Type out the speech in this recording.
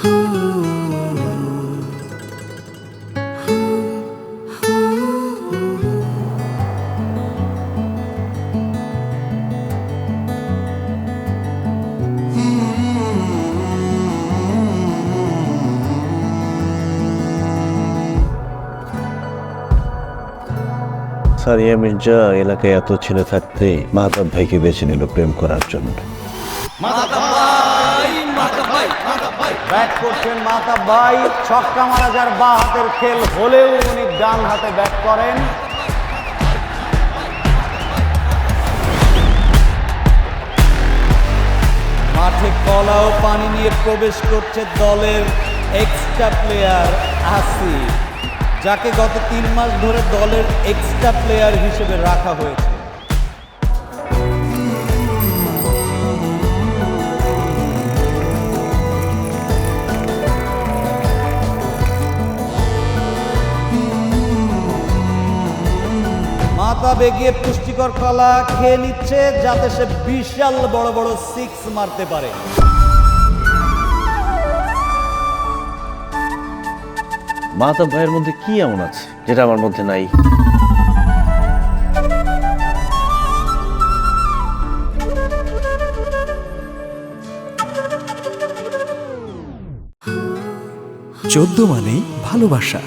সারিয়া মির্জা এলাকায় এত ছেলে থাকতে মাধব ভাইকে বেছে নিল প্রেম করার জন্য। করছেন মাতা ভাই। ছক্কা মারা যার বা হাতের খেল হলেও উনি ডান হাতে ব্যাট করেন। মাঠে কলা ও পানি নিয়ে প্রবেশ করছে দলের এক্সট্রা প্লেয়ার আসিফ, যাকে গত তিন মাস ধরে দলের এক্সট্রা প্লেয়ার হিসেবে রাখা হয়েছে। মাথা বেগিয়ে পুষ্টিকর কলা খেয়ে নিচ্ছে যাতে সে বিশাল বড় বড় সিক্স মারতে পারে। মাধব ভাইয়ের মধ্যে কি এমন আছে যেটা আমার মধ্যে নাই? চোদ্দ মানে ভালোবাসা।